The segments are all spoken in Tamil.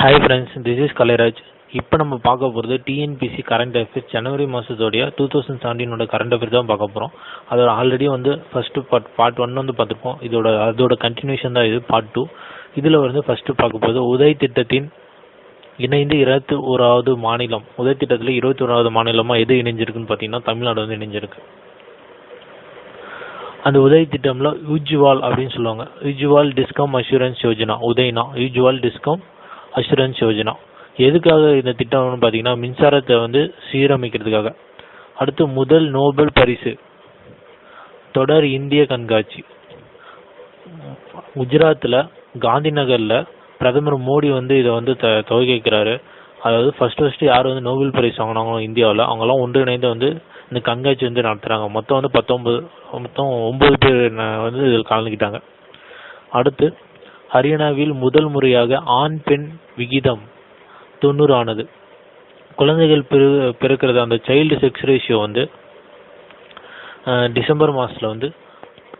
Hi friends this is Kalairaj இப்போ நம்ம பார்க்க போகிறது டிஎன்பிசி கரண்ட் அஃபேர்ஸ் ஜனவரி மாதத்தோடைய டூ தௌசண்ட் செவன்டீனோட கரண்ட் அஃபேர் தான் பார்க்க போகிறோம் அதோட ஆல்ரெடி வந்து ஃபஸ்ட்டு பார்ட் பார்ட் ஒன் வந்து பார்த்துருப்போம். இதோட அதோட கண்டினியூஷன் தான் இது பார்ட் டூ இதில் வந்து ஃபஸ்ட்டு பார்க்க போகிறது உதய் திட்டத்தின் இணைந்து இருபத்தி ஓராவது மாநிலம். உதய் திட்டத்தில் இருபத்தி ஓராவது மாநிலமாக எது இணைஞ்சிருக்குன்னு பார்த்தீங்கன்னா தமிழ்நாடு வந்து இணைஞ்சிருக்கு. அந்த உதவி திட்டம்ல யூஜுவால் அப்படின்னு சொல்லுவாங்க. யூஜுவால் டிஸ்கம் அஷூரன்ஸ் யோஜனா உதய்னா யூஜுவால் டிஸ்கம் அஷூரன்ஸ் யோஜனா எதுக்காக இந்த திட்டம்னு பார்த்தீங்கன்னா மின்சாரத்தை வந்து சீரமைக்கிறதுக்காக. அடுத்து முதல் நோபல் பரிசு தொடர் இந்திய கண்காட்சி. குஜராத்தில் காந்தி நகரில் பிரதமர் மோடி வந்து இதை வந்து த துவக்கிக்கிறாரு அதாவது ஃபர்ஸ்ட் ஃபர்ஸ்ட் யார் வந்து நோபல் பரிசு வாங்கினாங்களோ இந்தியாவில் அவங்கெல்லாம் ஒன்றிணைந்து வந்து இந்த கண்காட்சி வந்து நடத்துகிறாங்க மொத்தம் வந்து பத்தொம்பது மொத்தம் ஒம்பது பேர் வந்து இதில் கலந்துக்கிட்டாங்க. அடுத்து ஹரியானாவில் முதல் முறையாக ஆண் பெண் விகிதம் தொண்ணூறு ஆனது. குழந்தைகள் பிற பிறக்கிறது அந்த சைல்டு செக்ஸ் ரேஷியோ வந்து டிசம்பர் மாதத்தில் வந்து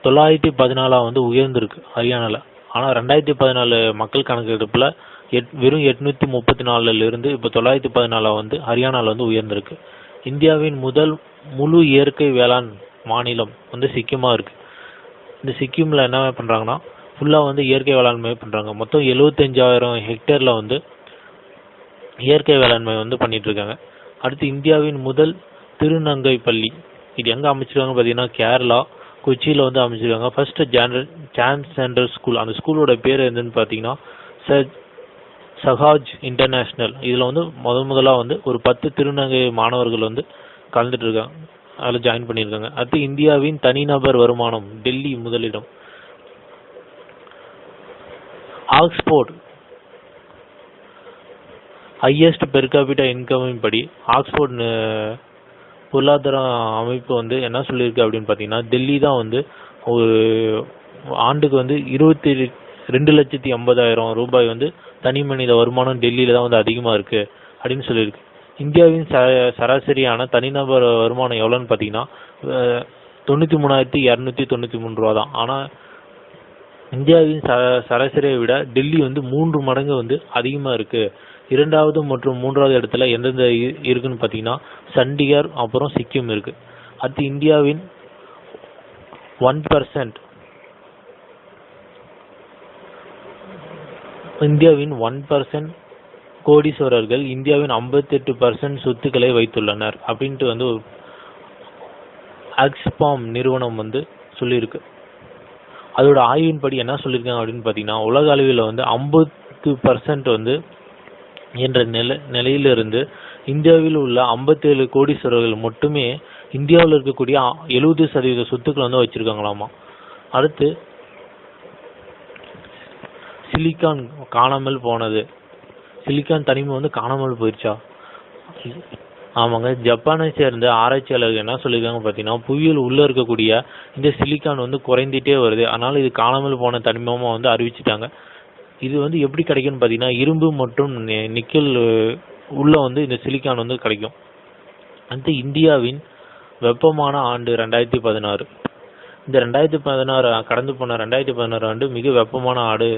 தொள்ளாயிரத்தி பதினாலா வந்து உயர்ந்திருக்கு ஹரியானாவில் ஆனால் ரெண்டாயிரத்தி பதினாலு மக்கள் கணக்கெடுப்பில் எட் வெறும் எட்நூத்தி முப்பத்தி நாலுல இருந்து இப்போ தொள்ளாயிரத்தி பதினாலா வந்து ஹரியானால வந்து உயர்ந்திருக்கு. இந்தியாவின் முதல் முழு இயற்கை வேளாண் மாநிலம் வந்து சிக்கிமா இருக்கு. இந்த சிக்கிம்ல என்ன பண்றாங்கன்னா ஃபுல்லா வந்து இயற்கை வேளாண்மை பண்றாங்க. மொத்தம் எழுபத்தஞ்சாயிரம் ஹெக்டேர்ல வந்து இயற்கை வேளாண்மை வந்து பண்ணிட்டு இருக்காங்க அடுத்து இந்தியாவின் முதல் திருநங்கை பள்ளி இது எங்க அமைச்சிருக்காங்க பார்த்தீங்கன்னா கேரளா கொச்சியில வந்து அமைச்சிருக்காங்க. First genre chance center school அந்த ஸ்கூலோட பேர் என்னன்னு பார்த்தீங்கன்னா சர் சஹாஜ் இன்டர்நேஷ்னல் இதுல வந்து முத முதலா வந்து ஒரு பத்து திருநங்கை மாணவர்கள் வந்து கலந்துட்டு இருக்காங்க அதில் ஜாயின் பண்ணியிருக்காங்க. அடுத்து இந்தியாவின் தனிநபர் வருமானம் டெல்லி முதலிடம். ஆக்ஸ்போர்ட். ஹையஸ்ட் பெர் கேபிட்டா இன்கமின் படி ஆக்ஸ்போர்ட் பொருளாதார அமைப்பு வந்து என்ன சொல்லியிருக்கு அப்படின்னு பார்த்தீங்கன்னா டெல்லி தான் வந்து ஒரு ஆண்டுக்கு வந்து இருபத்தி ரெண்டு லட்சத்தி ஐம்பதாயிரம் ரூபாய் வந்து தனி மனித வருமானம் டெல்லியில தான் வந்து அதிகமாக இருக்கு அப்படின்னு சொல்லியிருக்கு. இந்தியாவின் ச சராசரியான தனிநபர் வருமானம் எவ்வளோன்னு பார்த்தீங்கன்னா தொண்ணூற்றி மூணாயிரத்தி இரநூத்தி தொண்ணூற்றி மூணு ரூபா தான். ஆனால் இந்தியாவின் ச சராசரியை விட டெல்லி வந்து மூன்று மடங்கு வந்து அதிகமாக இருக்குது இரண்டாவது மற்றும் மூன்றாவது இடத்துல எந்தெந்த இருக்குதுன்னு இருக்குன்னு பார்த்தீங்கன்னா சண்டிகர் அப்புறம் சிக்கிம் இருக்குது அடுத்து இந்தியாவின் ஒன் பர்சன்ட் இந்தியாவின் ஒன் பர்சன்ட் கோடீஸ்வரர்கள் இந்தியாவின் 58% பர்சன்ட் சொத்துக்களை வைத்துள்ளனர் அப்படின்ட்டு வந்து ஒரு ஆக்ஸ்பாம் நிறுவனம் வந்து சொல்லியிருக்கு. அதோட ஆய்வின்படி என்ன சொல்லியிருக்காங்க அப்படின்னு பார்த்தீங்கன்னா உலக அளவில் வந்து ஐம்பத்து பர்சன்ட் வந்து என்ற நிலை நிலையிலிருந்து இந்தியாவில் உள்ள 57 கோடீஸ்வரர்கள் மட்டுமே இந்தியாவில் இருக்கக்கூடிய எழுபது சதவீத சொத்துக்கள் வந்து வச்சுருக்காங்களாமா? அடுத்து சிலிக்கான் காணாமல் போனது. சிலிக்கான் தனிமை வந்து காணாமல் போயிடுச்சா ஆமாங்க. ஜப்பானை சேர்ந்த ஆராய்ச்சியாளர்கள் என்ன சொல்லியிருக்காங்க பார்த்தீங்கன்னா புவியில் உள்ளே இருக்கக்கூடிய இந்த சிலிக்கான் வந்து குறைந்துட்டே வருது. அதனால் இது காணாமல் போன தனிமமாக வந்து அறிவிச்சிட்டாங்க. இது வந்து எப்படி கிடைக்கும்னு பார்த்தீங்கன்னா இரும்பு மற்றும் நிக்கல் உள்ளே வந்து இந்த சிலிக்கான் வந்து கிடைக்கும். அடுத்து இந்தியாவின் வெப்பமான ஆண்டு ரெண்டாயிரத்தி பதினாறு. இந்த ரெண்டாயிரத்தி பதினாறு கடந்து போன ரெண்டாயிரத்தி பதினாறு ஆண்டு மிக வெப்பமான ஆடு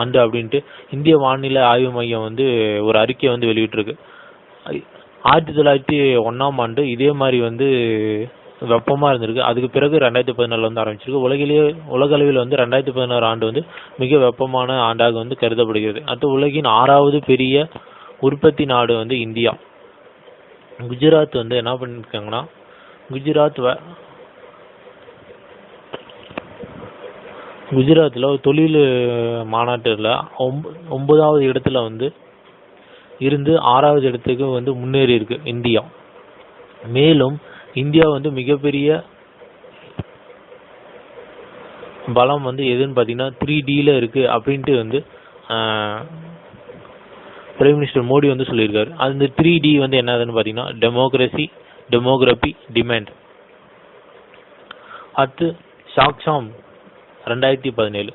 ஆண்டு அப்படின்ட்டு இந்திய வானிலை ஆய்வு மையம் வந்து ஒரு அறிக்கையை வந்து வெளியிட்டிருக்கு. ஆயிரத்தி தொள்ளாயிரத்தி ஒன்றாம் ஆண்டு இதே மாதிரி வந்து வெப்பமாக இருந்திருக்கு. அதுக்கு பிறகு ரெண்டாயிரத்தி பதினாலில் வந்து ஆரம்பிச்சிருக்கு. உலகிலேயே உலகளவில் வந்து ரெண்டாயிரத்தி பதினாறு ஆண்டு வந்து மிக வெப்பமான ஆண்டாக வந்து கருதப்படுகிறது. அடுத்து உலகின் ஆறாவது பெரிய உற்பத்தி நாடு வந்து இந்தியா. குஜராத் வந்து என்ன பண்ணியிருக்காங்கன்னா குஜராத் குஜராத்தில் ஒரு தொழில் மாநாட்டில் ஒம்ப- ஒன்பதாவது இடத்துல வந்து இருந்து ஆறாவது இடத்துக்கு வந்து முன்னேறி இருக்கு இந்தியா. மேலும் இந்தியா வந்து மிகப்பெரிய பலம் வந்து எதுன்னு பார்த்தீங்கன்னா த்ரீ டியில் இருக்குது அப்படின்ட்டு வந்து பிரைம் மினிஸ்டர் மோடி வந்து சொல்லியிருக்காரு. அந்த த்ரீ டி வந்து என்னதுன்னு பார்த்தீங்கன்னா டெமோக்ரஸி டெமோகிராபி டிமாண்ட் அடுத்து சாக்ஷாம். ரெண்டாயிரத்தி பதினேழு.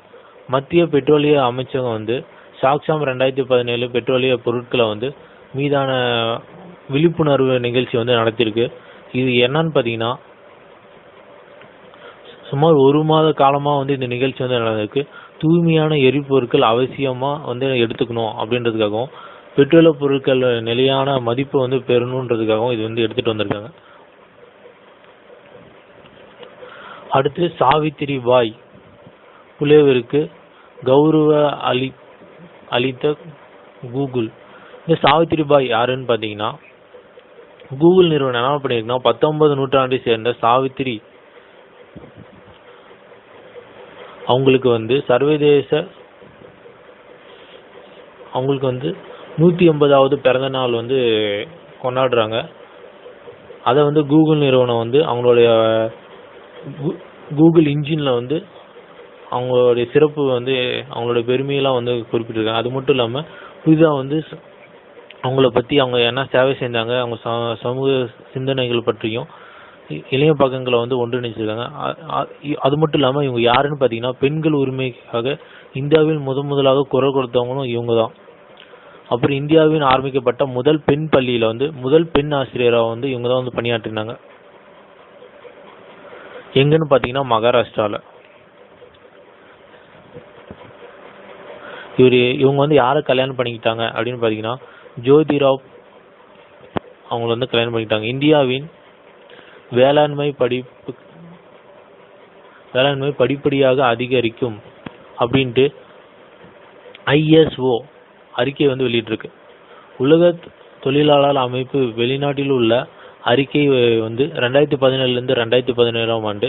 மத்திய பெட்ரோலிய அமைச்சகம் வந்து சாக்ஷாம் ரெண்டாயிரத்தி பதினேழு பெட்ரோலிய பொருட்களை வந்து மீதான விழிப்புணர்வு நிகழ்ச்சி வந்து நடத்தியிருக்கு. இது என்னன்னு பார்த்தீங்கன்னா சுமார் ஒரு மாத காலமாக வந்து இந்த நிகழ்ச்சி வந்து நடந்திருக்கு. தூய்மையான எரிபொருட்கள் அவசியமாக வந்து எடுத்துக்கணும் அப்படின்றதுக்காகவும் பெட்ரோல பொருட்கள் நிலையான மதிப்பு வந்து பெறணுன்றதுக்காகவும் இது வந்து எடுத்துட்டு வந்திருக்காங்க. அடுத்து சாவித்திரி பாய். புலேவருக்கு கௌரவ அளி அளித்த கூகுள். இந்த சாவித்திரி பாய் யாருன்னு பார்த்தீங்கன்னா கூகுள் நிறுவனம் என்ன பண்ணியிருக்குன்னா பத்தொன்பது நூற்றாண்டை சேர்ந்த சாவித்திரி. அவங்களுக்கு வந்து சர்வதேச அவங்களுக்கு வந்து நூற்றி எண்பதாவது பிறந்த நாள் வந்து கொண்டாடுறாங்க. அதை வந்து கூகுள் நிறுவனம் வந்து அவங்களுடைய கூகுள் இன்ஜினில் வந்து அவங்களுடைய சிறப்பு வந்து அவங்களோட பெருமையெல்லாம் வந்து குறிப்பிட்டிருக்காங்க. அது மட்டும் இல்லாமல் புதிதாக வந்து அவங்கள பற்றி அவங்க என்ன சேவை செஞ்சாங்க அவங்க ச- சமூக சிந்தனைகள் பற்றியும் இ- இளைய பக்கங்களை வந்து ஒன்றிணைச்சிருக்காங்க. அது மட்டும் இல்லாமல் இவங்க யாருன்னு பார்த்தீங்கன்னா பெண்கள் உரிமைக்காக இந்தியாவில் முதன் முதலாக குரல் கொடுத்தவங்களும் இவங்க தான் அப்புறம் இந்தியாவின் ஆரம்பிக்கப்பட்ட முதல் பெண் பள்ளியில் வந்து முதல் பெண் ஆசிரியராக வந்து இவங்க தான் வந்து பணியாற்றினாங்க. எங்கன்னு பார்த்தீங்கன்னா மகாராஷ்டிராவில் இவர் இவங்க வந்து யாரை கல்யாணம் பண்ணிக்கிட்டாங்க அப்படின்னு பார்த்தீங்கன்னா ஜோதிராவ் அவங்கள வந்து கல்யாணம் பண்ணிக்கிட்டாங்க. இந்தியாவின் வேளாண்மை படிப்பு வேளாண்மை படிப்படியாக அதிகரிக்கும் அப்படின்ட்டு ஐஎஸ்ஓ அறிக்கை வந்து வெளியிட்டிருக்கு. உலக தொழிலாளர் அமைப்பு வெளிநாட்டில் உள்ள அறிக்கை வந்து ரெண்டாயிரத்தி பதினேழுலேருந்து ரெண்டாயிரத்தி பதினேழாம் ஆண்டு.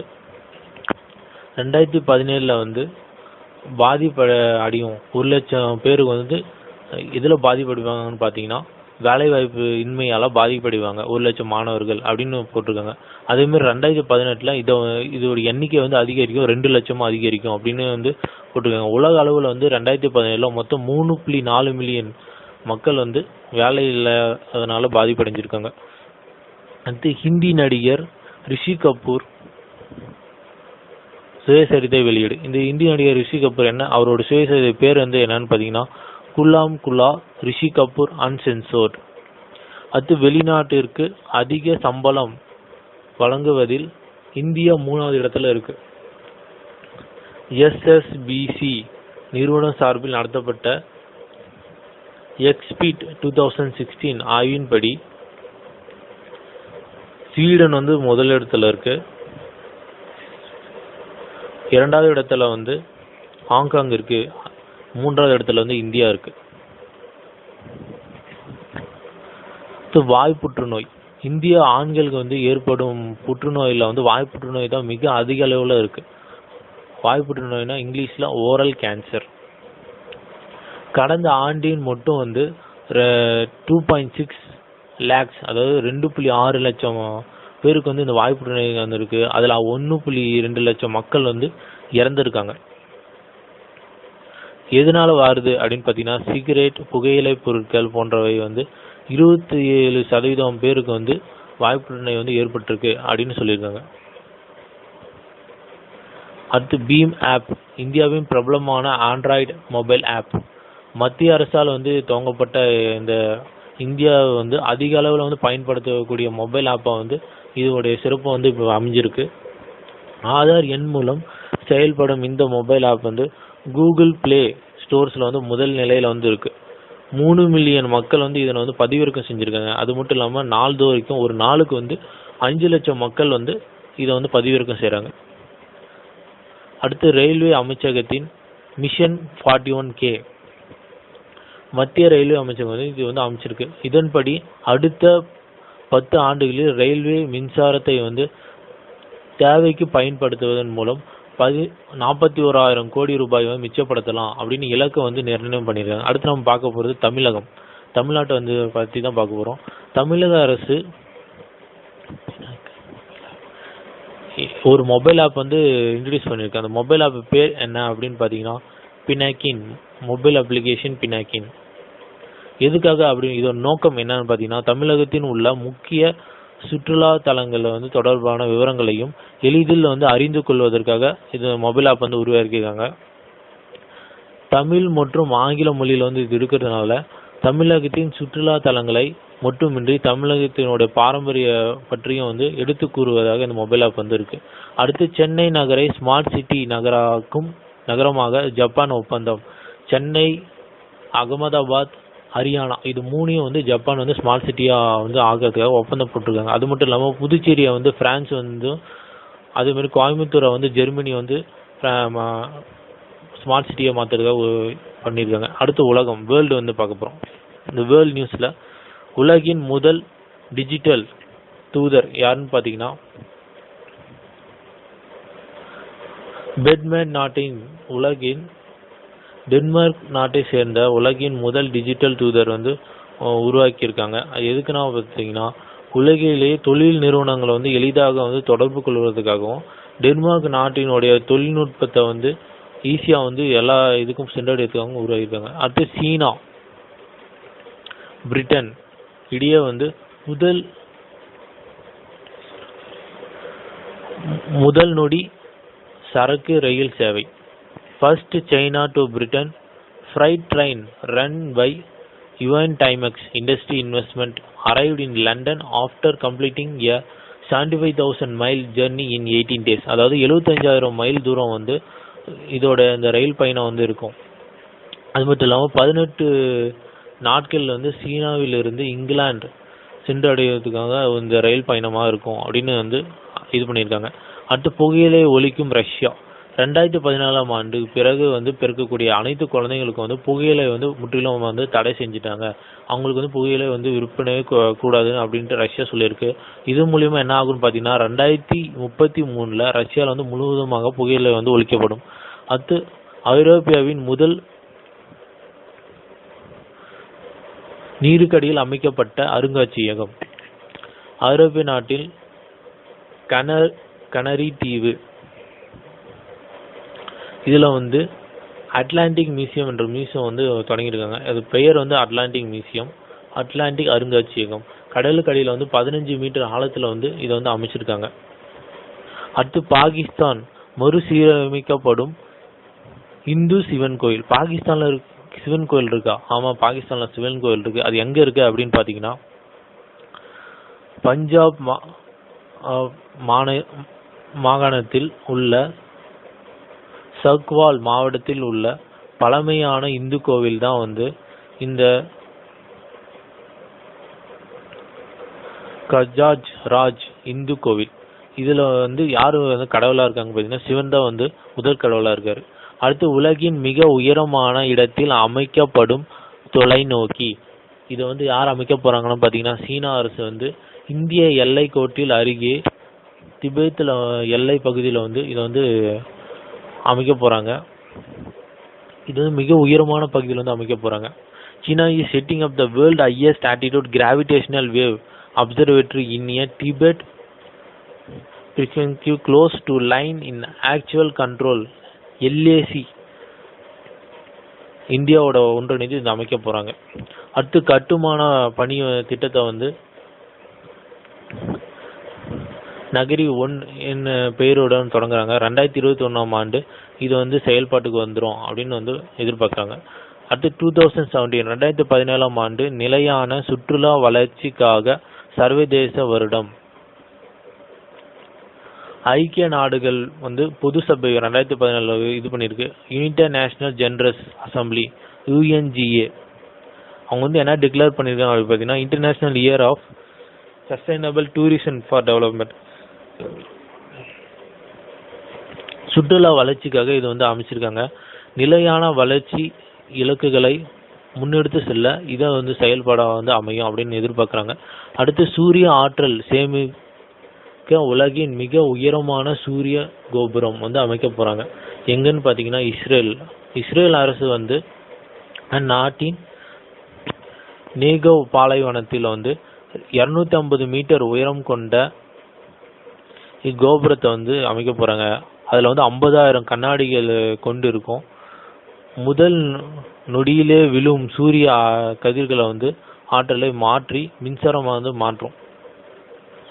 ரெண்டாயிரத்தி பதினேழில் வந்து பாதிப்ப அடையும். ஒரு லட்சம் பேருக்கு வந்து இதில் பாதிப்படைவாங்கன்னு பார்த்தீங்கன்னா வேலைவாய்ப்பு இன்மையால் பாதிப்படைவாங்க. ஒரு லட்சம் மாணவர்கள் அப்படின்னு போட்டிருக்காங்க. அதேமாதிரி ரெண்டாயிரத்தி பதினெட்டில் இதை இதோட எண்ணிக்கை வந்து அதிகரிக்கும். ரெண்டு லட்சமும் அதிகரிக்கும் அப்படின்னு வந்து போட்டிருக்காங்க. உலக அளவில் வந்து ரெண்டாயிரத்தி பதினேழில் மொத்தம் மூணு புள்ளி நாலு மில்லியன் மக்கள் வந்து வேலை இல்லாதனால பாதிப்படைஞ்சிருக்காங்க. அடுத்து ஹிந்தி நடிகர் ரிஷி கபூர் சுயசரிதை வெளியீடு. இந்த இந்திய நடிகர் ரிஷி கபூர் என்ன? அவரோட சுயசரிதை பேர் வந்து என்னன்னு பார்த்தீங்கன்னா குலாம் குலா ரிஷி கபூர் அன்சென்சோர்ட். அது வெளிநாட்டிற்கு அதிக சம்பளம் வழங்குவதில் இந்தியா மூணாவது இடத்துல இருக்கு. எஸ்எஸ்பிசி நிறுவனம் சார்பில் நடத்தப்பட்ட எக்ஸ்பீட் டூ தௌசண்ட் சிக்ஸ்டீன் ஆய்வின்படி ஸ்வீடன் வந்து முதலிடத்தில் இருக்குது இரண்டாவது இடத்துல வந்து ஹாங்காங் இருக்கு. மூன்றாவது இடத்துல வந்து இந்தியா இருக்கு. அடுத்து வாய் புற்றுநோய். இந்திய ஆண்களுக்கு வந்து ஏற்படும் புற்றுநோயில வந்து வாய் புற்றுநோய் தான் மிக அதிக அளவில் இருக்கு. வாய் புற்றுநோய்னா இங்கிலீஷில் ஓரல் கேன்சர். கடந்த ஆண்டின் மட்டும் வந்து டூ பாயிண்ட் சிக்ஸ் லேக்ஸ் அதாவது ரெண்டு புள்ளி ஆறு லட்சம் பேருக்கு வந்து இந்த வாய் வந்திருக்கு அதில் ஒன்று புள்ளி ரெண்டு லட்சம் மக்கள் வந்து இறந்துருக்காங்க. எதனால வருது அப்படின்னு பார்த்தீங்கன்னா சிகரெட் புகையிலை பொருட்கள் போன்றவை வந்து இருபத்தி ஏழு சதவீதம் பேருக்கு வந்து வாய் வந்து ஏற்பட்டிருக்கு அப்படின்னு சொல்லியிருக்காங்க. அடுத்து பீம் ஆப். இந்தியாவின் பிரபலமான ஆண்ட்ராய்டு மொபைல் ஆப். மத்திய அரசால் வந்து துவங்கப்பட்ட இந்த இந்தியா வந்து அதிக அளவில் வந்து பயன்படுத்தக்கூடிய மொபைல் ஆப்பை வந்து இதோடைய சிறப்பு வந்து இப்போ அமைஞ்சிருக்கு. ஆதார் எண் மூலம் செயல்படும் இந்த மொபைல் ஆப் வந்து கூகுள் ப்ளே ஸ்டோர்ஸில் வந்து முதல் நிலையில் வந்து இருக்கு. மூணு மில்லியன் மக்கள் வந்து இதனை வந்து பதிவிறக்கம் செஞ்சுருக்காங்க. அது மட்டும் இல்லாமல் நாள்தோறுக்கும் ஒரு நாளுக்கு வந்து அஞ்சு லட்சம் மக்கள் வந்து இதை வந்து பதிவிறக்கம் செய்கிறாங்க அடுத்து ரயில்வே அமைச்சகத்தின் மிஷன் ஃபார்ட்டி ஒன் கே மத்திய ரயில்வே அமைச்சகம் வந்து இது வந்து அமைச்சிருக்கு. இதன்படி அடுத்த பத்து ஆண்டுகளில் ரயில்வே மின்சாரத்தை வந்து தேவைக்கு பயன்படுத்துவதன் மூலம் பதி நாற்பத்தி ஓராயிரம் கோடி ரூபாய் வந்து மிச்சப்படுத்தலாம் அப்படின்னு இலக்கை வந்து நிர்ணயம் பண்ணியிருக்காங்க. அடுத்து நம்ம பார்க்க போகிறது தமிழகம். தமிழ்நாட்டை வந்து பற்றி தான் பார்க்க போகிறோம் தமிழக அரசு ஒரு மொபைல் ஆப் வந்து இன்ட்ரடியூஸ் பண்ணியிருக்கு. அந்த மொபைல் ஆப் பேர் என்ன அப்படின்னு பார்த்தீங்கன்னா பினாக்கின். Mobile application பினாக்கின். எதுக்காக அப்படி இதோட நோக்கம் என்னன்னு பார்த்தீங்கன்னா தமிழகத்தின் உள்ள முக்கிய சுற்றுலா தலங்களில் வந்து தொடர்பான விவரங்களையும் எளிதில் வந்து அறிந்து கொள்வதற்காக இது மொபைல் ஆப் வந்து உருவாக்கியிருக்காங்க. தமிழ் மற்றும் ஆங்கில மொழியில் வந்து இது இருக்கிறதுனால தமிழகத்தின் சுற்றுலா தலங்களை மட்டுமின்றி தமிழகத்தினுடைய பாரம்பரிய பற்றியும் வந்து எடுத்து கூறுவதாக இந்த மொபைல் ஆப் வந்து இருக்கு அடுத்து சென்னை நகரை ஸ்மார்ட் சிட்டி நகராக்கும் நகரமாக ஜப்பான் ஒப்பந்தம். சென்னை அகமதாபாத் ஹரியானா. இது மூணையும் வந்து ஜப்பான் வந்து ஸ்மார்ட் சிட்டியாக வந்து ஆகிறதுக்காக ஒப்பந்தம் போட்டிருக்காங்க. அது மட்டும் இல்லாமல் புதுச்சேரியை வந்து ஃப்ரான்ஸ் வந்து அதேமாதிரி கோயம்புத்தூரை வந்து ஜெர்மனி வந்து ஸ்மார்ட் சிட்டியை மாற்றுறதுக்காக பண்ணியிருக்காங்க. அடுத்து உலகம் வேர்ல்டு வந்து பார்க்க போகிறோம் இந்த வேர்ல்டு நியூஸில் உலகின் முதல் டிஜிட்டல் தூதர் யாருன்னு பார்த்தீங்கன்னா பெட்மேன் நாட்டின் உலகின் டென்மார்க் நாட்டை சேர்ந்த உலகின் முதல் டிஜிட்டல் தூதர் வந்து உருவாக்கியிருக்காங்க. அது எதுக்குன்னா பார்த்தீங்கன்னா உலகிலேயே தொழில் நிறுவனங்களை வந்து எளிதாக வந்து தொடர்பு கொள்வதற்காகவும் டென்மார்க் நாட்டினுடைய தொழில்நுட்பத்தை வந்து ஈஸியாக வந்து எல்லா இதுக்கும் சென்றடையத்துக்காகவும் உருவாக்கியிருக்காங்க. அடுத்து சீனா. பிரிட்டன் இடையே வந்து முதல் முதல் நொடி சரக்கு ரயில் சேவை. First China to Britain freight train run by UN Timex industry investment arrived in London after completing a seventy five thousand mile journey in eighteen days அதாவது எழுபத்தஞ்சாயிரம் மைல் தூரம் வந்து இதோட இந்த ரயில் பயணம் வந்து இருக்கும். அது மட்டும் இல்லாமல் பதினெட்டு நாட்கள் வந்து சீனாவிலிருந்து இங்கிலாந்து சென்றடைவதற்காக இந்த ரயில் பயணமாக இருக்கும் அப்படின்னு வந்து இது பண்ணியிருக்காங்க. அடுத்து புகையிலே ஒழிக்கும் ரஷ்யா. ரெண்டாயிரத்தி பதினாலாம் ஆண்டு பிறகு வந்து பிறக்கக்கூடிய அனைத்து குழந்தைங்களுக்கும் வந்து புகையிலை வந்து முற்றிலும் வந்து தடை செஞ்சுட்டாங்க. அவங்களுக்கு வந்து புகையிலை வந்து விற்பனை கூடாது அப்படின்ட்டு ரஷ்யா சொல்லியிருக்கு. இது மூலியமா என்ன ஆகும்னு பார்த்தீங்கன்னா ரெண்டாயிரத்தி முப்பத்தி மூணுல ரஷ்யாவில் வந்து முழுவதுமாக புகையிலை வந்து ஒழிக்கப்படும். அடுத்து ஐரோப்பியாவின் முதல் நீருக்கடியில் அமைக்கப்பட்ட அருங்காட்சியகம் ஐரோப்பிய நாட்டில் கன கனரி தீவு இதில் வந்து அட்லாண்டிக் மியூசியம் என்ற மியூசியம் வந்து தொடங்கியிருக்காங்க. அது பெயர் வந்து அட்லாண்டிக் மியூசியம் அட்லாண்டிக் அருங்காட்சியகம். கடலுக்கு வந்து பதினஞ்சு மீட்டர் ஆழத்தில் வந்து இதை வந்து அமைச்சிருக்காங்க. அடுத்து பாகிஸ்தான் மறுசீரமைக்கப்படும் இந்து சிவன் கோயில். பாகிஸ்தானில் இருக்க சிவன் கோயில் இருக்கா? ஆமாம் பாகிஸ்தானில் சிவன் கோயில் இருக்குது அது எங்கே இருக்குது அப்படின்னு பார்த்தீங்கன்னா பஞ்சாப் மா மாந மாகாணத்தில் உள்ள சக்வால் மாவட்டத்தில் உள்ள பழமையான இந்து கோவில் தான் வந்து இந்த கஜாஜ் ராஜ் இந்து கோவில். இதுல வந்து யாரு வந்து கடவுளா இருக்காங்க பார்த்தீங்கன்னா சிவன் தான் வந்து முதல் கடவுளா இருக்காரு. அடுத்து உலகின் மிக உயரமான இடத்தில் அமைக்கப்படும் தொலைநோக்கி. இதை வந்து யார் அமைக்க போறாங்கன்னு பார்த்தீங்கன்னா சீனா அரசு வந்து இந்திய எல்லை கோட்டில் அருகே திபெத்தில் எல்லை பகுதியில் வந்து இதை வந்து அமைக்க போகிறாங்க இது வந்து மிக உயரமான பகுதியில் வந்து அமைக்க போகிறாங்க சீனா is setting up the world highest altitude gravitational wave observatory in a Tibet frequency close to line in actual control LAC இந்தியாவோட ஒன்றிணைந்து இது அமைக்க போகிறாங்க அடுத்து கட்டுமான பணி திட்டத்தை வந்து நகரி ஒன் என்ன பெயருடன் தொடங்குறாங்க. ரெண்டாயிரத்தி இருபத்தி ஒன்றாம் ஆண்டு இது வந்து செயல்பாட்டுக்கு வந்துடும் அப்படின்னு வந்து எதிர்பார்க்குறாங்க. அடுத்து டூ தௌசண்ட் செவன்டீன் ரெண்டாயிரத்தி பதினேழாம் ஆண்டு நிலையான சுற்றுலா வளர்ச்சிக்காக சர்வதேச வருடம். ஐக்கிய நாடுகள் வந்து பொது சபை ரெண்டாயிரத்தி பதினேழு இது பண்ணியிருக்கு. United National Generals Assembly UNGA அவங்க வந்து என்ன டிக்ளேர் பண்ணியிருக்காங்க அப்படின்னு பார்த்தீங்கன்னா international year of sustainable tourism for development சுற்றுலா வளர்ச்சிக்காக இது வந்து அமைச்சிருக்காங்க. நிலையான வளர்ச்சி இலக்குகளை முன்னெடுத்து செல்ல இதை வந்து செயல்பாடாக வந்து அமையும் அப்படின்னு எதிர்பார்க்குறாங்க. அடுத்து சூரிய ஆற்றல் சேமிக்க உலகின் மிக உயரமான சூரிய கோபுரம் வந்து அமைக்க போறாங்க. எங்கன்னு பார்த்தீங்கன்னா இஸ்ரேல். இஸ்ரேல் அரசு வந்து அந்நாட்டின் நேகவ் பாலைவனத்தில் வந்து இருநூத்தி ஐம்பது மீட்டர் உயரம் கொண்ட இக்கோபுரத்தை வந்து அமைக்க போகிறாங்க அதில் வந்து ஐம்பதாயிரம் கண்ணாடிகள் கொண்டு இருக்கும். முதல் நொடியிலே விழும் சூரிய கதிர்களை வந்து ஆற்றலை மாற்றி மின்சாரமாக வந்து மாற்றும்.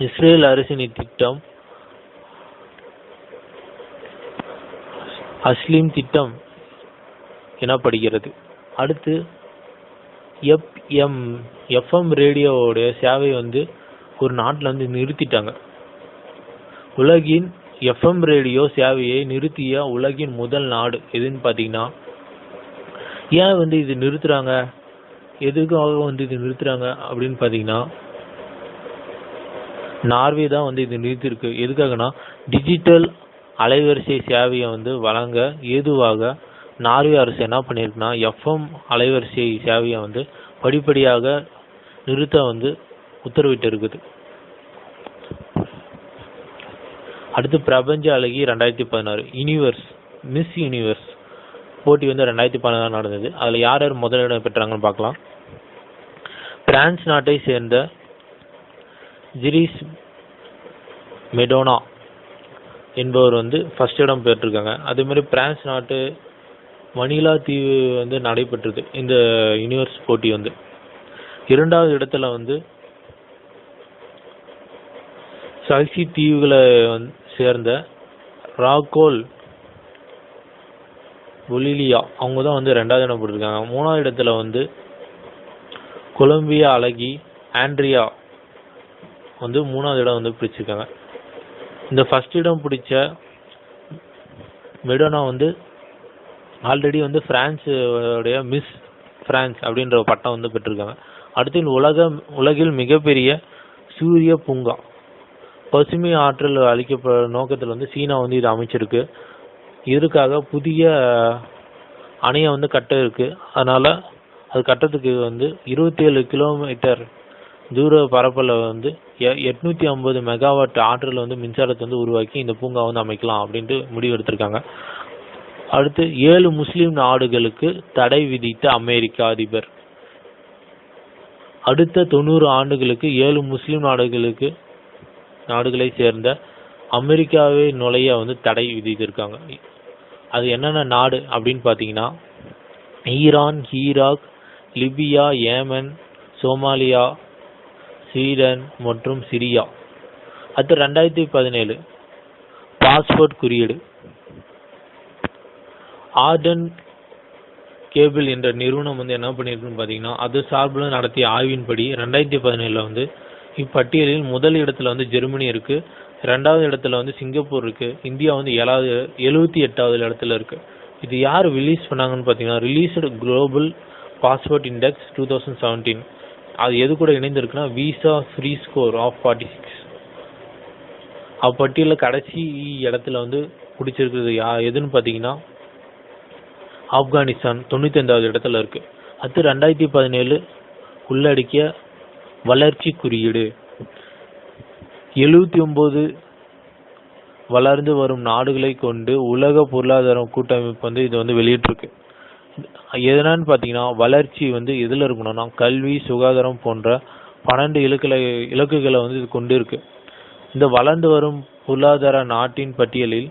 இஸ்ரேல் அரசின் இத்திட்டம் அஸ்லீம் திட்டம் எனப்படுகிறது. அடுத்து எஃப்எம் எஃப்எம் ரேடியோவுடைய சேவை வந்து ஒரு நாட்டில் வந்து நிறுத்திட்டாங்க. உலகின் எஃப்எம் ரேடியோ சேவையை நிறுத்திய உலகின் முதல் நாடு எதுன்னு பார்த்தீங்கன்னா ஏன் வந்து இது நிறுத்துறாங்க? எதுக்காக வந்து இது நிறுத்துறாங்க அப்படின்னு பார்த்தீங்கன்னா நார்வே தான் வந்து இது நிறுத்திருக்கு எதுக்காகனா டிஜிட்டல் அலைவரிசை சேவையை வந்து வழங்க ஏதுவாக நார்வே அரசு என்ன பண்ணியிருக்குன்னா எஃப்எம் அலைவரிசை சேவையை வந்து படிப்படியாக நிறுத்த வந்து உத்தரவிட்டு இருக்குது அடுத்து பிரபஞ்ச அழகி ரெண்டாயிரத்தி பதினாறு யூனிவர்ஸ் மிஸ் யூனிவர்ஸ் போட்டி வந்து ரெண்டாயிரத்தி பதினாறு நடந்தது. அதில் யார் யார் முதலிடம் பெற்றாங்கன்னு பார்க்கலாம். பிரான்ஸ் நாட்டை சேர்ந்த ஜிரிஸ் மெடோனா என்பவர் வந்து ஃபர்ஸ்ட் இடம் பெற்றிருக்காங்க. அதே மாதிரி பிரான்ஸ் நாட்டு மணிலா தீவு வந்து நடைபெற்றது இந்த யூனிவர்ஸ் போட்டி வந்து. இரண்டாவது இடத்துல வந்து சல்சி தீவுகளை வந்து சேர்ந்த ராகோல் பொலிலியா அவங்க தான் வந்து ரெண்டாவது இடம் போட்டிருக்காங்க. மூணாவது இடத்துல வந்து கொலம்பியா அழகி ஆண்ட்ரியா வந்து மூணாவது இடம் வந்து பிடிச்சிருக்காங்க இந்த ஃபர்ஸ்ட் இடம் பிடிச்ச மெடோனா வந்து ஆல்ரெடி வந்து பிரான்ஸுடைய மிஸ் பிரான்ஸ் அப்படின்ற பட்டம் வந்து பெற்றிருக்காங்க. அடுத்து உலக உலகில் மிகப்பெரிய சூரிய பூங்கா. பசுமை ஆற்றல் அளிக்கப்ப நோக்கத்தில் வந்து சீனா வந்து இது அமைச்சிருக்கு. இதற்காக புதிய அணையை வந்து கட்ட இருக்கு அதனால் அது கட்டத்துக்கு வந்து இருபத்தி ஏழு கிலோமீட்டர் தூர பரப்பில் வந்து எ- ஐம்பது மெகாவாட் ஆற்றல் வந்து மின்சாரத்தை வந்து உருவாக்கி இந்த பூங்கா வந்து அமைக்கலாம் அப்படின்ட்டு முடிவு எடுத்திருக்காங்க. அடுத்து ஏழு முஸ்லீம் நாடுகளுக்கு தடை விதித்த அமெரிக்க அதிபர். அடுத்த தொண்ணூறு ஆண்டுகளுக்கு ஏழு முஸ்லீம் நாடுகளுக்கு நாடுகளை சேர்ந்த அமெரிக்காவை நுழைய வந்து தடை விதித்திருக்காங்க. அது என்னென்ன நாடு அப்படின்னு பார்த்தீங்கன்னா Iran Iraq Libya Yemen Somalia Sweden மற்றும் சிரியா. அடுத்து ரெண்டாயிரத்தி பதினேழு பாஸ்போர்ட் குறியீடு. ஆர்டன் கேபிள் என்ற நிறுவனம் வந்து என்ன பண்ணியிருக்குன்னு பார்த்தீங்கன்னா அது சார்பில் நடத்திய ஆய்வின்படி ரெண்டாயிரத்தி பதினேழில் வந்து இப்பட்டியலில் முதல் இடத்துல வந்து ஜெர்மனி இருக்கு. ரெண்டாவது இடத்துல வந்து சிங்கப்பூர் இருக்கு. இந்தியா வந்து ஏழாவது எழுபத்தி எட்டாவது இடத்துல இருக்கு. இது யார் ரிலீஸ் பண்ணாங்கன்னு பார்த்தீங்கன்னா released global passport index two thousand seventeen அது எது கூட இணைந்திருக்குன்னா visa free score of forty six அப்பட்டியலில் கடைசி இடத்துல வந்து பிடிச்சிருக்கிறது யா எதுன்னு பார்த்தீங்கன்னா ஆப்கானிஸ்தான் தொண்ணூற்றி ஐந்தாவது இடத்துல இருக்குது அடுத்து ரெண்டாயிரத்தி பதினேழு உள்ளடக்கிய வளர்ச்சி குறியீடு. எழுபத்தி ஒன்பது வளர்ந்து வரும் நாடுகளை கொண்டு உலக பொருளாதார கூட்டமைப்பு வந்து இது வந்து வெளியிட்டிருக்கு. எதனான்னு பார்த்தீங்கன்னா வளர்ச்சி வந்து எதில் இருக்கணும்னா கல்வி சுகாதாரம் போன்ற பன்னெண்டு இலக்குகளை இலக்குகளை வந்து இது கொண்டு இருக்கு இந்த வளர்ந்து வரும் பொருளாதார நாட்டின் பட்டியலில்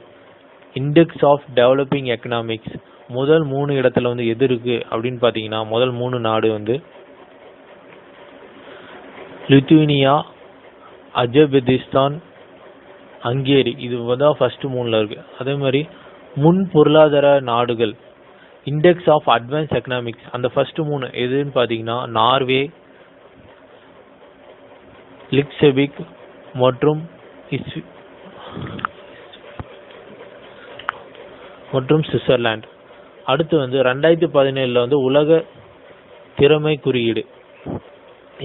இண்டெக்ஸ் ஆஃப் டெவலப்பிங் எக்கனாமிக்ஸ் முதல் மூணு இடத்துல வந்து எது இருக்கு அப்படின்னு பார்த்தீங்கன்னா முதல் மூணு நாடு வந்து லித்துவேனியா அஜர்பெதிஸ்தான் ஹங்கேரி. இது தான் ஃபர்ஸ்ட் மூணில் இருக்குது அதே மாதிரி முன் பொருளாதார நாடுகள் இண்டெக்ஸ் ஆஃப் அட்வான்ஸ் எக்கனாமிக்ஸ் அந்த ஃபர்ஸ்ட் மூணு எதுன்னு பார்த்தீங்கன்னா நார்வே லிக்செபிக் மற்றும் மற்றும் சுவிட்சர்லாந்து. அடுத்து வந்து ரெண்டாயிரத்தி பதினேழில் வந்து உலக திறமை குறியீடு.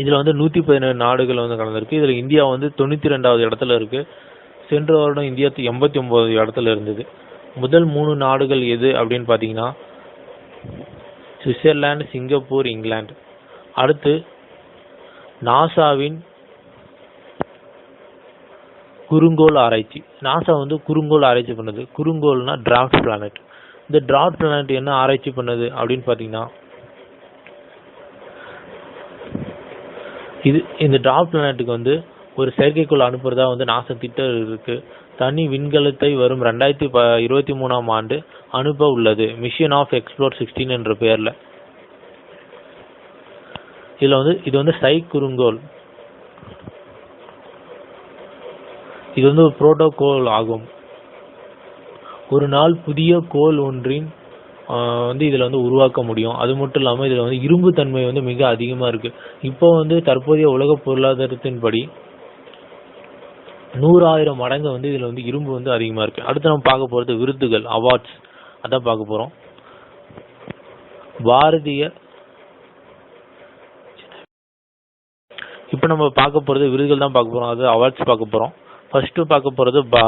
இதில் வந்து நூற்றி பதினேழு நாடுகள் வந்து கலந்துருக்கு. இதில் இந்தியா வந்து தொண்ணூற்றி ரெண்டாவது இடத்துல இருக்கு. சென்ற வருடம் இந்தியா எண்பத்தி ஒம்பது இடத்துல இருந்தது. முதல் மூணு நாடுகள் எது அப்படின்னு பார்த்தீங்கன்னா சுவிட்சர்லாந்து சிங்கப்பூர் இங்கிலாந்து. அடுத்து நாசாவின் குறுங்கோள் ஆராய்ச்சி. நாசா வந்து குறுங்கோள் ஆராய்ச்சி பண்ணுது. குறுங்கோள்னா டிராஃப்ட் பிளானட் இந்த டிராஃப்ட் பிளானட் என்ன ஆராய்ச்சி பண்ணுது அப்படின்னு பார்த்தீங்கன்னா இது இந்த டாப் பிளானட்டுக்கு வந்து ஒரு செயற்கைக்கோள் அனுப்புறதா வந்து நாசா திட்டம் இருக்கு. தனி விண்கலத்தை வரும் ரெண்டாயிரத்தி ப இருபத்தி மூணாம் ஆண்டு அனுப்ப உள்ளது. மிஷன் ஆஃப் எக்ஸ்ப்ளோர் சிக்ஸ்டீன் என்ற பெயரில். இதில் வந்து இது வந்து சை குறுங்கோல் இது வந்து ஒரு புரோட்டோகோல் ஆகும். ஒரு நாள் புதிய கோல் ஒன்றின் வந்து இதுல வந்து உருவாக்க முடியும். அது மட்டும் இல்லாம இதுல வந்து இரும்பு தன்மை வந்து மிக அதிகமா இருக்கு. இப்போ வந்து தற்போதைய உலக பொருளாதாரத்தின்படி நூறாயிரம் மடங்கு வந்து இதுல வந்து இரும்பு வந்து அதிகமா இருக்கு. அடுத்து நம்ம பார்க்க போறது விருதுகள் அவார்ட்ஸ் அதான் பார்க்க போறோம். பாரதிய இப்போ நம்ம பார்க்க போறது விருதுகள் தான் பார்க்க போறோம். அது அவார்ட்ஸ் பார்க்க போறோம். ஃபர்ஸ்ட் பார்க்க போறது பா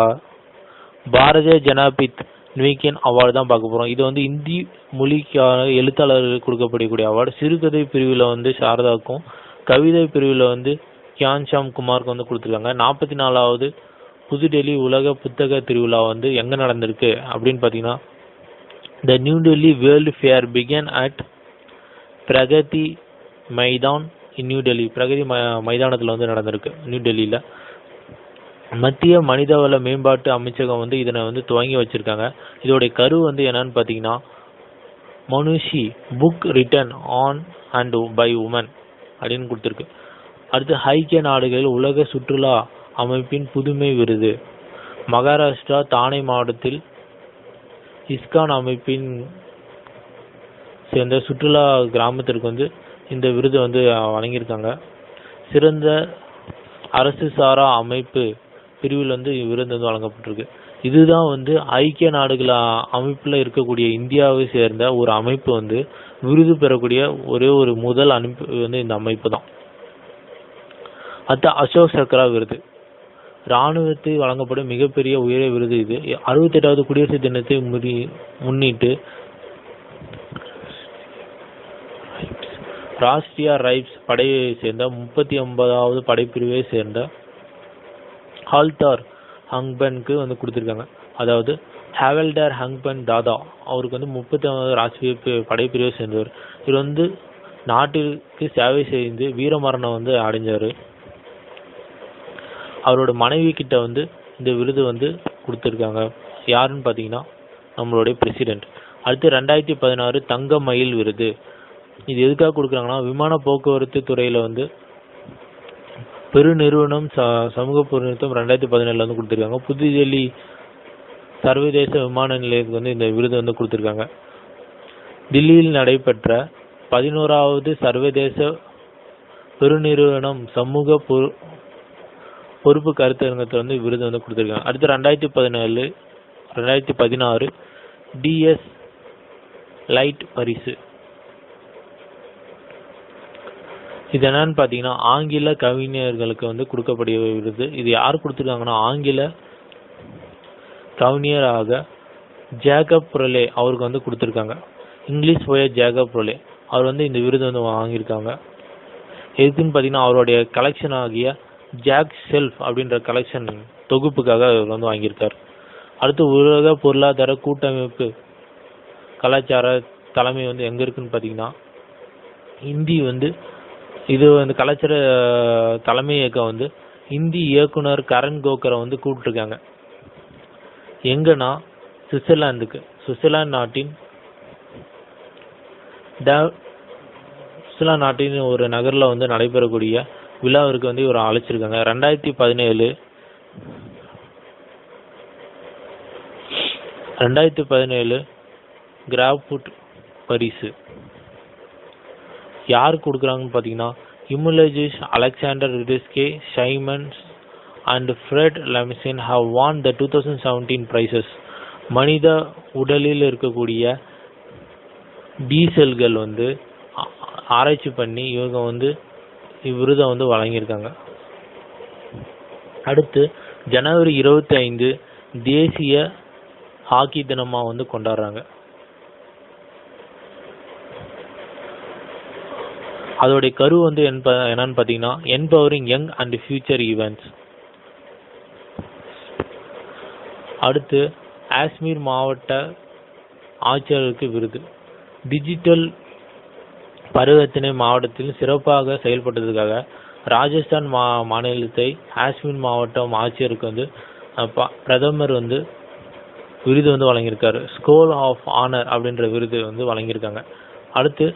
பாரதிய ஜனாபித் நிவிகன் அவார்டு தான் பார்க்க போகிறோம் இது வந்து இந்தி மொழிக்கான எழுத்தாளர்களுக்கு கொடுக்கப்படக்கூடிய அவார்டு சிறுகதை பிரிவில் வந்து சாரதாக்கும் கவிதை பிரிவில் வந்து கியான்ஷாம் குமாருக்கு வந்து கொடுத்துருக்காங்க. நாற்பத்தி நாலாவது புதுடெல்லி உலக புத்தக திருவிழா வந்து எங்கே நடந்திருக்கு அப்படின்னு பார்த்தீங்கன்னா the New Delhi world fair began at Pragati Maidan in New Delhi Pragati மைதானத்தில் வந்து நடந்திருக்கு நியூ டெல்லியில் மத்திய மனிதவள மேம்பாட்டு அமைச்சகம் வந்து இதனை வந்து துவங்கி வச்சிருக்காங்க. இதோடைய கரு வந்து என்னன்னு பார்த்தீங்கன்னா Manushi book written on and by woman அப்படின்னு கொடுத்துருக்கு. அடுத்து ஐக்கிய நாடுகளில் உலக சுற்றுலா அமைப்பின் புதுமை விருது. மகாராஷ்டிரா தானே மாவட்டத்தில் இஸ்கான் அமைப்பின் சேர்ந்த சுற்றுலா கிராமத்திற்கு வந்து இந்த விருது வந்து வழங்கியிருக்காங்க. சிறந்த அரசு சாரா அமைப்பு பிரிவில் வந்து விருது வந்து வழங்கப்பட்டிருக்கு. இதுதான் வந்து ஐக்கிய நாடுகள் அமைப்பில் அமைப்புல இருக்கக்கூடிய இந்தியாவை சேர்ந்த ஒரு அமைப்பு வந்து விருது பெறக்கூடிய ஒரே ஒரு முதல் அமைப்பு வந்து இந்த அமைப்பு தான். அடுத்து அசோக் சக்ரா விருது. இராணுவத்தில் வழங்கப்படும் மிகப்பெரிய உயரிய விருது இது. அறுபத்தெட்டாவது குடியரசு தினத்தை முடி முன்னிட்டு ராஷ்டிரியா ரைப்ஸ் படையை சேர்ந்த முப்பத்தி ஒன்பதாவது படைப்பிரிவை சேர்ந்த ஹால்தார் ஹங்பனுக்கு வந்து கொடுத்துருக்காங்க. அதாவது ஹேவல்டார் ஹங்பன் தாதா அவருக்கு வந்து முப்பத்தி ஒன்பது ராஷ்டிரிய படைப்பிரிவை சேர்ந்தவர். இவர் வந்து நாட்டிற்கு சேவை செய்து வீரமரணம் வந்து அடைஞ்சார். அவரோட மனைவி கிட்ட வந்து இந்த விருது வந்து கொடுத்துருக்காங்க. யாருன்னு பார்த்தீங்கன்னா நம்மளுடைய பிரசிடென்ட் அடுத்து ரெண்டாயிரத்தி பதினாறு தங்க மயில் விருது. இது எதுக்காக கொடுக்குறாங்கன்னா விமான போக்குவரத்து துறையில் வந்து பெருநிறுவனம் ச சமூக பொருத்தம் ரெண்டாயிரத்தி பதினேழுல வந்து கொடுத்துருக்காங்க. புதுடெல்லி சர்வதேச விமான நிலையத்துக்கு வந்து இந்த விருது வந்து கொடுத்துருக்காங்க. தில்லியில் நடைபெற்ற பதினோராவது சர்வதேச பெருநிறுவனம் சமூக பொரு பொறுப்பு கருத்தரங்கத்தில் வந்து விருது வந்து கொடுத்துருக்காங்க. அடுத்து ரெண்டாயிரத்தி பதினேழு ரெண்டாயிரத்தி பதினாறு டிஎஸ் லைட் பரிசு. இது என்னன்னு பார்த்தீங்கன்னா ஆங்கில கவிஞர்களுக்கு வந்து கொடுக்கக்கூடிய விருது. இது யார் கொடுத்துருக்காங்கன்னா ஆங்கில கவிஞராக ஜேக்கப் புரலே அவருக்கு வந்து கொடுத்துருக்காங்க. இங்கிலீஷ் போய ஜேக்கப் புரலே அவர் வந்து இந்த விருது வந்து வாங்கியிருக்காங்க. எதுக்குன்னு பார்த்தீங்கன்னா அவருடைய கலெக்ஷன் ஆகிய ஜாக் செல்ஃப் அப்படின்ற கலெக்ஷன் தொகுப்புக்காக அவர் வந்து வாங்கியிருக்கார். அடுத்து உலக பொருளாதார கூட்டமைப்பு கலாச்சார தலைமை வந்து எங்கே இருக்குன்னு பார்த்தீங்கன்னா இந்தி வந்து இது வந்து கலாச்சார தலைமை இயக்கம் வந்து இந்தி இயக்குனர் கரண் கோக்கரை வந்து கூப்பிட்டுருக்காங்க. எங்கன்னா சுவிட்சர்லாந்துக்கு. சுவிட்சர்லாந்து நாட்டின் சுவிட்சர்லாந்து நாட்டின் ஒரு நகரில் வந்து நடைபெறக்கூடிய விழாவிற்கு வந்து இவர் அழைச்சிருக்காங்க. ரெண்டாயிரத்தி பதினேழு ரெண்டாயிரத்தி பதினேழு கிராஃபுட் பரிசு. யார் கொடுக்குறாங்கன்னு பார்த்தீங்கன்னா immunologists Alexander Rudensky Shimons and Fred Lemisin have won the two thousand seventeen prizes மனித உடலில் இருக்கக்கூடிய டீசல்கள் வந்து ஆராய்ச்சி பண்ணி இவங்க வந்து இவ்விருதை வந்து வழங்கியிருக்காங்க. அடுத்து ஜனவரி இருபத்தி ஐந்து தேசிய ஹாக்கி தினமாக வந்து கொண்டாடுறாங்க. அதோடைய கரு வந்து என்ப என்னன்னு பார்த்தீங்கன்னா empowering young and future events அடுத்து காஷ்மீர் மாவட்ட ஆட்சியாளருக்கு விருது. டிஜிட்டல் பரிவர்த்தனை மாவட்டத்தில் சிறப்பாக செயல்பட்டதுக்காக ராஜஸ்தான் மா மாநிலத்தை காஷ்மீர் மாவட்டம் ஆட்சியருக்கு வந்து ப- பிரதமர் வந்து விருது வந்து வழங்கியிருக்காரு. ஸ்கோல் ஆஃப் ஆனர் அப்படின்ற விருது வந்து வழங்கியிருக்காங்க. அடுத்து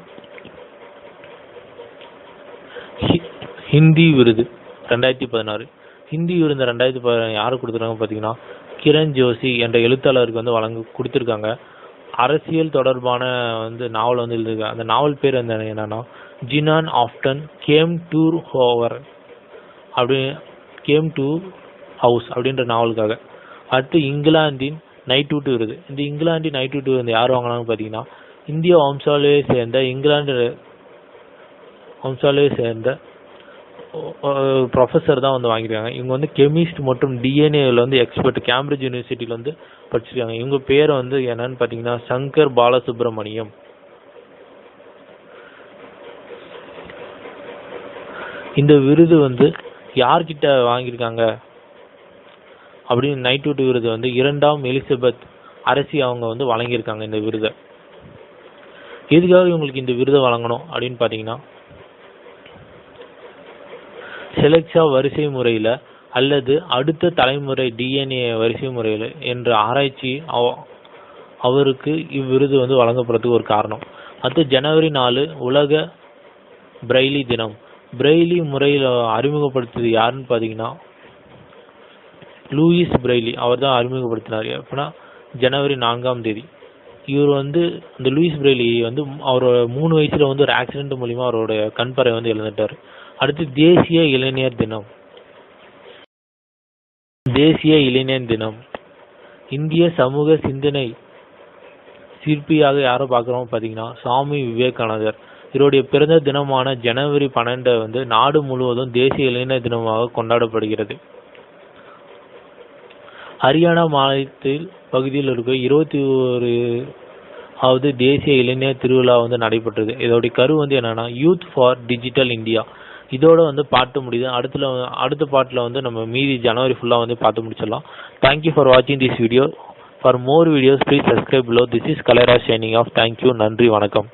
ஹிந்தி விருது ரெண்டாயிரத்தி பதினாறு. ஹிந்தி விருது ரெண்டாயிரத்தி பதினாறு யாரு கொடுத்துருக்காங்க பார்த்தீங்கன்னா கிரண் ஜோஷி என்ற எழுத்தாளருக்கு வந்து வழங்க கொடுத்துருக்காங்க. அரசியல் தொடர்பான வந்து நாவல் வந்து எழுதியிருக்காங்க அந்த நாவல் பேர் வந்து என்னன்னா ஜினான் ஆஃப்டன் கேம் டூர் ஹோவர் அப்படி கேம் டூ ஹவுஸ் அப்படின்ற நாவலுக்காக. அடுத்து இங்கிலாந்தின் நைட் நைட்வுட் விருது. இந்த இங்கிலாந்தின் டூ விருது யார் வாங்கினாங்கன்னு பார்த்தீங்கன்னா இந்திய வம்சாவளியை சேர்ந்த இங்கிலாந்து வம்சாவளியை சேர்ந்த ப்ரொஃபஸர் தான் வந்து வாங்கியிருக்காங்க. இவங்க வந்து கெமிஸ்ட் மற்றும் டிஎன்ஏவில் வந்து எக்ஸ்பர்ட் கேம்பிரிட்ஜ் யூனிவர்சிட்டியில் வந்து படிச்சிருக்காங்க. இவங்க பேர் வந்து என்னன்னு பார்த்தீங்கன்னா சங்கர் பாலசுப்ரமணியம். இந்த விருது வந்து யார்கிட்ட வாங்கியிருக்காங்க? அப்படின்னு நைட்வுட் விருது வந்து இரண்டாம் எலிசபெத் அரசி அவங்க வந்து வழங்கியிருக்காங்க இந்த விருதை. எதுக்காக இவங்களுக்கு இந்த விருதை வழங்கணும் அப்படின்னு பார்த்தீங்கன்னா செலக்ஷா வரிசை முறையில் அல்லது அடுத்த தலைமுறை டிஎன்ஏ வரிசை முறையில் என்ற ஆராய்ச்சி அவ- அவருக்கு இவ்விருது வந்து வழங்கப்படுறதுக்கு ஒரு காரணம். அடுத்து ஜனவரி நாலு உலக பிரெய்லி தினம். பிரெய்லி முறையில் அறிமுகப்படுத்தியது யாருன்னு பார்த்தீங்கன்னா லூயிஸ் பிரெய்லி. அவர் தான் அறிமுகப்படுத்தினார். எப்படின்னா ஜனவரி நான்காம் தேதி. இவர் வந்து இந்த லூயிஸ் பிரெய்லி வந்து அவரோட மூணு வயசுல வந்து ஒரு ஆக்சிடென்ட் மூலிமா அவரோட கண் வந்து இழந்துட்டார். அடுத்து தேசிய இளைஞர் தினம். தேசிய இளைஞர் தினம். இந்திய சமூக சிந்தனை சிற்பியாக யாரை பார்க்குறோம் பார்த்தீங்கன்னா சுவாமி விவேகானந்தர். இவருடைய பிறந்த தினமான ஜனவரி பன்னெண்டு வந்து நாடு முழுவதும் தேசிய இளைஞர் தினமாக கொண்டாடப்படுகிறது. ஹரியானா மாநிலத்தில் பகுதியில் இருக்க இருபத்தி ஒரு ஆவது தேசிய இளைஞர் திருவிழா வந்து நடைபெற்றது. இதோடைய கரு வந்து என்னன்னா யூத் ஃபார் டிஜிட்டல் இந்தியா இதோட வந்து பாட்டு முடியுது. அடுத்துல அடுத்த பாட்டில் வந்து நம்ம மீதி ஜனவரி ஃபுல்லாக வந்து பார்த்து முடிச்சிடலாம். தேங்க்யூ ஃபார் வாட்சிங் this video for more videos please subscribe low this is Kalara signing off thank you நன்றி. வணக்கம்.